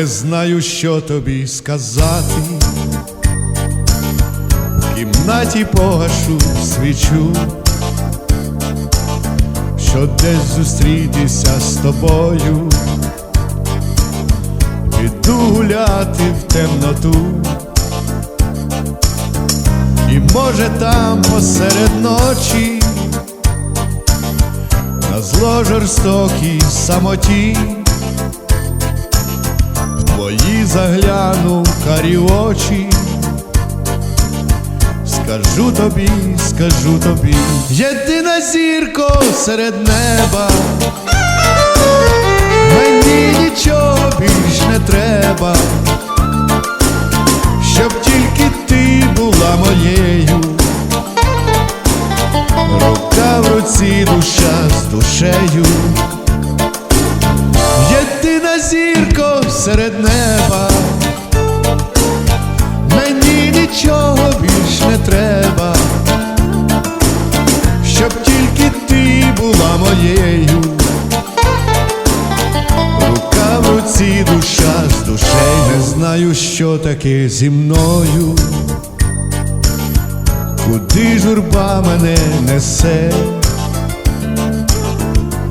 не знаю, що тобі сказати. В кімнаті погашу свічу, що десь зустрітися з тобою, піду гуляти в темноту, і може там посеред ночі. На зло жорстокій самоті, загляну карі очі, скажу тобі, скажу тобі, єдина зірко серед неба, мені нічого більш не треба, зірко серед неба, мені нічого більш не треба, щоб тільки ти була моєю, рука в руці, душа з душею, не знаю, що таке зі мною. Куди журба мене несе,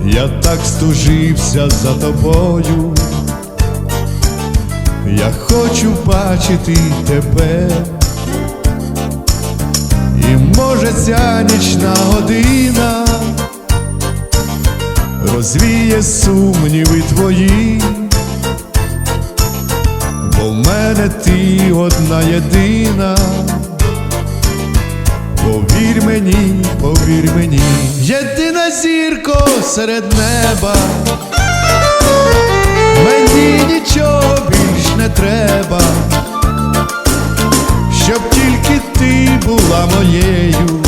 я так стужився за тобою, я хочу бачити тебе, і може ця нічна година розвіє сумніви твої, бо в мене ти одна єдина. Повір мені, повір мені, єдина зірко серед неба, мені нічого більш не треба, щоб тільки ти була моєю,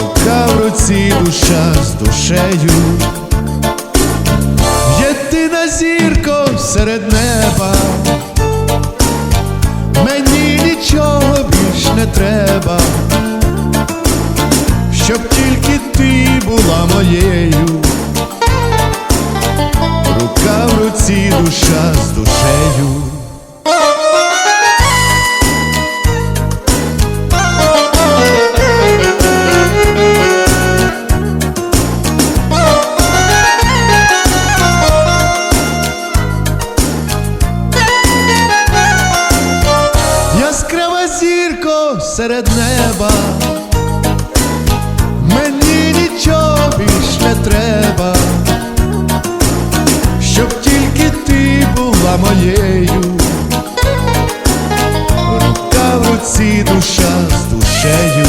рука в руці, душа з душею, єдина зірко серед неба. Треба, щоб тільки ти була моєю, рука в руці, душа неба, мені нічого не треба, щоб тільки ти була моєю, рука в руці душа з душею.